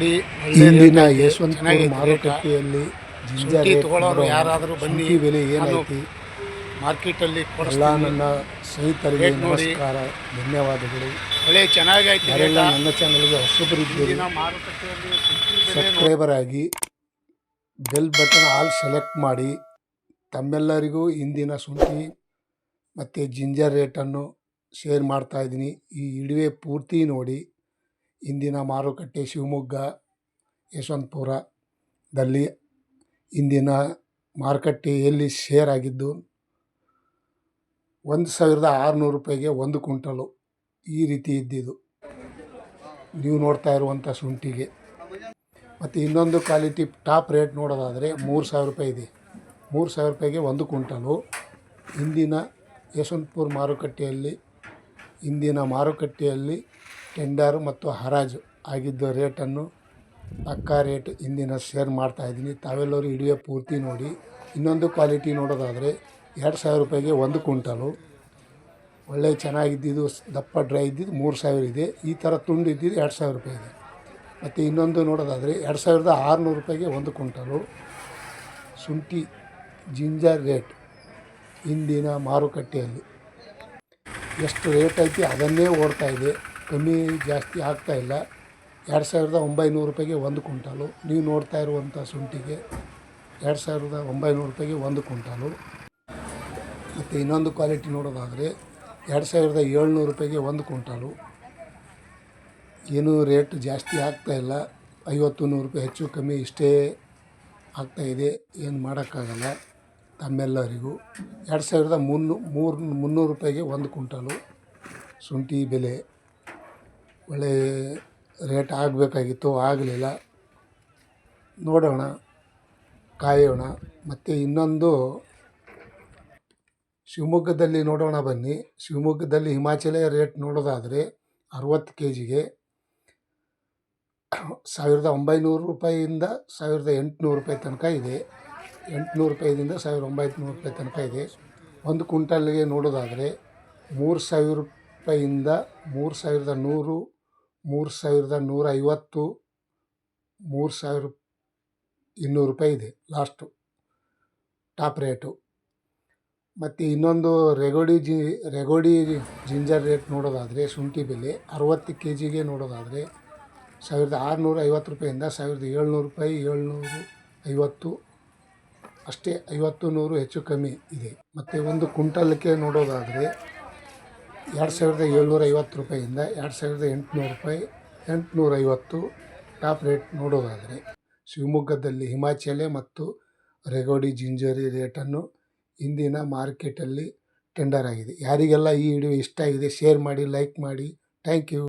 ಇಂದಿನ ಯಶವಂತ ಯಶವಂತಪುರ ಮಾರುಕಟ್ಟೆಯಲ್ಲಿ ಶುಂಠಿ ತಗೊಳ್ಳೋರು ಯಾರಾದರೂ ಬನ್ನಿ. ಶುಂಠಿ ಬೆಲೆ ಏನಾಯ್ತಿ? ಏನೈತಿ ಮಾರ್ಕೆಟಲ್ಲಿ ಎಲ್ಲ ನನ್ನ ಸ್ನೇಹಿತರಿಗೆ ರೇಟ್ ನೋಡಿ. ನಮಸ್ಕಾರ ಧನ್ಯವಾದಗಳು. ಒಳ್ಳೆ ಚೆನ್ನಾಗೈತೆ ಯಾರೆಲ್ಲ ರೇಟ. ನನ್ನ ಚಾನಲ್ಗೆ ಹೊಸಬರಿದ್ದೀರಿ ಇಂದಿನ ಮಾರುಕಟ್ಟೆಯಲ್ಲಿ ಶುಂಠಿ ಬೆಲೆ ನೋಡಿ. ಸಬ್ಸ್ಕ್ರೈಬರ್ ಆಗಿ ಬೆಲ್ ಬಟನ್ ಆಲ್ ಸೆಲೆಕ್ಟ್ ಮಾಡಿ. ತಮ್ಮೆಲ್ಲರಿಗೂ ಇಂದಿನ ಶುಂಠಿ ಮತ್ತು ಜಿಂಜರ್ ರೇಟನ್ನು ಶೇರ್ ಮಾಡ್ತಾ ಇದ್ದೀನಿ. ಈ ಇಡುವೆ ಪೂರ್ತಿ ನೋಡಿ. ಇಂದಿನ ಮಾರುಕಟ್ಟೆ ಶಿವಮೊಗ್ಗ ಯಶವಂತಪುರದಲ್ಲಿ ಇಂದಿನ ಮಾರುಕಟ್ಟೆಯಲ್ಲಿ ಶೇರ್ ಆಗಿದ್ದು? ಒಂದು ಸಾವಿರದ ಆರುನೂರು ರೂಪಾಯಿಗೆ ಒಂದು ಕುಂಟಲು ಈ ರೀತಿ ಇದ್ದಿದ್ದು. ನೀವು ನೋಡ್ತಾ ಇರುವಂಥ ಶುಂಠಿಗೆ. ಮತ್ತು ಇನ್ನೊಂದು ಕ್ವಾಲಿಟಿ ಟಾಪ್ ರೇಟ್ ನೋಡೋದಾದರೆ ಮೂರು ಸಾವಿರ ರೂಪಾಯಿ ಇದೆ. ಮೂರು ಸಾವಿರ ರೂಪಾಯಿಗೆ ಒಂದು ಕುಂಟಲು ಇಂದಿನ ಯಶವಂತಪುರ ಮಾರುಕಟ್ಟೆಯಲ್ಲಿ, ಇಂದಿನ ಮಾರುಕಟ್ಟೆಯಲ್ಲಿ ಟೆಂಡರ್ ಮತ್ತು ಹರಾಜು ಆಗಿದ್ದ ರೇಟನ್ನು ಪಕ್ಕಾ ರೇಟ್ ಇಂದಿನ ಶೇರ್ ಮಾಡ್ತಾ ಇದ್ದೀನಿ. ತಾವೆಲ್ಲರೂ ಇಡಿಯೋ ಪೂರ್ತಿ ನೋಡಿ. ಇನ್ನೊಂದು ಕ್ವಾಲಿಟಿ ನೋಡೋದಾದರೆ ಎರಡು ಸಾವಿರ ರೂಪಾಯಿಗೆ ಒಂದು ಕ್ವಿಂಟಲು. ಒಳ್ಳೆ ಚೆನ್ನಾಗಿದ್ದಿದ್ದು ದಪ್ಪ ಡ್ರೈ ಇದ್ದಿದ್ದು ಮೂರು ಸಾವಿರ ಇದೆ. ಈ ಥರ ತುಂಡು ಇದ್ದಿದ್ದು ಎರಡು ಸಾವಿರ ರೂಪಾಯಿ ಇದೆ ಮತ್ತು ಇನ್ನೊಂದು ನೋಡೋದಾದರೆ ಎರಡು ಸಾವಿರದ ಆರುನೂರು ರೂಪಾಯಿಗೆ ಒಂದು ಕ್ವಿಂಟಲು. ಶುಂಠಿ ಜಿಂಜರ್ ರೇಟ್ ಇಂದಿನ ಮಾರುಕಟ್ಟೆಯಲ್ಲಿ. ಎಷ್ಟು ರೇಟ್ ಐತಿ ಅದನ್ನೇ ಓಡ್ತಾಯಿದೆ ಕಮ್ಮಿ ಜಾಸ್ತಿ ಆಗ್ತಾ ಇಲ್ಲ. ಎರಡು ಸಾವಿರದ ಒಂಬೈನೂರು ರೂಪಾಯಿಗೆ ಒಂದು ಕ್ವಿಂಟಾಲು. ನೀವು ನೋಡ್ತಾ ಇರುವಂಥ ಶುಂಠಿಗೆ ಎರಡು ಸಾವಿರದ ಒಂಬೈನೂರು ರೂಪಾಯಿಗೆ ಒಂದು ಕ್ವಿಂಟಾಲು. ಮತ್ತು ಇನ್ನೊಂದು ಕ್ವಾಲಿಟಿ ನೋಡೋದಾದರೆ ಎರಡು ಸಾವಿರದ ಏಳ್ನೂರು ರೂಪಾಯಿಗೆ ಒಂದು ಕ್ವಿಂಟಾಲು. ಏನೂ ರೇಟ್ ಜಾಸ್ತಿ ಆಗ್ತಾ ಇಲ್ಲ. ಐವತ್ತು ನೂರು ರೂಪಾಯಿ ಹೆಚ್ಚು ಕಮ್ಮಿ ಇಷ್ಟೇ ಆಗ್ತಾ ಇದೆ. ಏನು ಮಾಡೋಕ್ಕಾಗಲ್ಲ ತಮ್ಮೆಲ್ಲರಿಗೂ. ಎರಡು ಸಾವಿರದ ಮುನ್ನೂ ಮೂರು ಮುನ್ನೂರು ರೂಪಾಯಿಗೆ ಒಂದು ಕ್ವಿಂಟಾಲು ಶುಂಠಿ ಬೆಲೆ. ಒಳ್ಳೆ ರೇಟ್ ಆಗಬೇಕಾಗಿತ್ತು, ಆಗಲಿಲ್ಲ. ನೋಡೋಣ, ಕಾಯೋಣ. ಮತ್ತು ಇನ್ನೊಂದು, ಶಿವಮೊಗ್ಗದಲ್ಲಿ ನೋಡೋಣ ಬನ್ನಿ. ಶಿವಮೊಗ್ಗದಲ್ಲಿ ಹಿಮಾಚಲ ರೇಟ್ ನೋಡೋದಾದರೆ ಅರವತ್ತು ಕೆ ಜಿಗೆ ಸಾವಿರದ ಒಂಬೈನೂರು ರೂಪಾಯಿಯಿಂದ ಸಾವಿರದ ಎಂಟುನೂರು ರೂಪಾಯಿ ತನಕ ಇದೆ. ಎಂಟುನೂರು ರೂಪಾಯಿದಿಂದ ಸಾವಿರದ ಒಂಬೈನೂರು ರೂಪಾಯಿ ತನಕ ಇದೆ. ಒಂದು ಕ್ವಿಂಟಲ್ಗೆ ನೋಡೋದಾದರೆ ಮೂರು ಸಾವಿರ ರೂಪಾಯಿಯಿಂದ ಮೂರು ಸಾವಿರದ ನೂರು ಮೂರು ಸಾವಿರದ ನೂರ ಐವತ್ತು ಮೂರು ಸಾವಿರ ಇನ್ನೂರು ರೂಪಾಯಿ ಇದೆ ಲಾಸ್ಟು, ಟಾಪ್ ರೇಟು. ಮತ್ತು ಇನ್ನೊಂದು ರೆಗೋಡಿ ಜಿ, ರೆಗೋಡಿ ಜಿಂಜರ್ ರೇಟ್ ನೋಡೋದಾದರೆ ಶುಂಠಿ ಬೆಲೆ ಅರವತ್ತು ಕೆ ಜಿಗೆ ನೋಡೋದಾದರೆ ಸಾವಿರದ ಆರುನೂರ ಐವತ್ತು ರೂಪಾಯಿಂದ ಸಾವಿರದ ಏಳ್ನೂರು ರೂಪಾಯಿ ಏಳ್ನೂರು ಐವತ್ತು ಅಷ್ಟೇ ಐವತ್ತು ನೂರು ಹೆಚ್ಚು ಕಮ್ಮಿ ಇದೆ. ಮತ್ತು ಒಂದು ಕುಂಟಲ್ಗೆ ನೋಡೋದಾದರೆ ಎರಡು ಸಾವಿರದ ಏಳ್ನೂರ ಐವತ್ತು ರೂಪಾಯಿಂದ ಎರಡು ಸಾವಿರದ ಎಂಟುನೂರು ರೂಪಾಯಿ, ಎಂಟುನೂರ ಐವತ್ತು ಟಾಪ್ ರೇಟ್ ನೋಡೋದಾದರೆ ಶಿವಮೊಗ್ಗದಲ್ಲಿ ಹಿಮಾಚಲೆ ಮತ್ತು ರೆಗೋಡಿ ಜಿಂಜರಿ ರೇಟನ್ನು ಇಂದಿನ ಮಾರ್ಕೆಟಲ್ಲಿ ಟೆಂಡರ್ ಆಗಿದೆ. ಯಾರಿಗೆಲ್ಲ ಈ ವಿಡಿಯೋ ಇಷ್ಟ ಆಗಿದೆ ಶೇರ್ ಮಾಡಿ ಲೈಕ್ ಮಾಡಿ. Thank you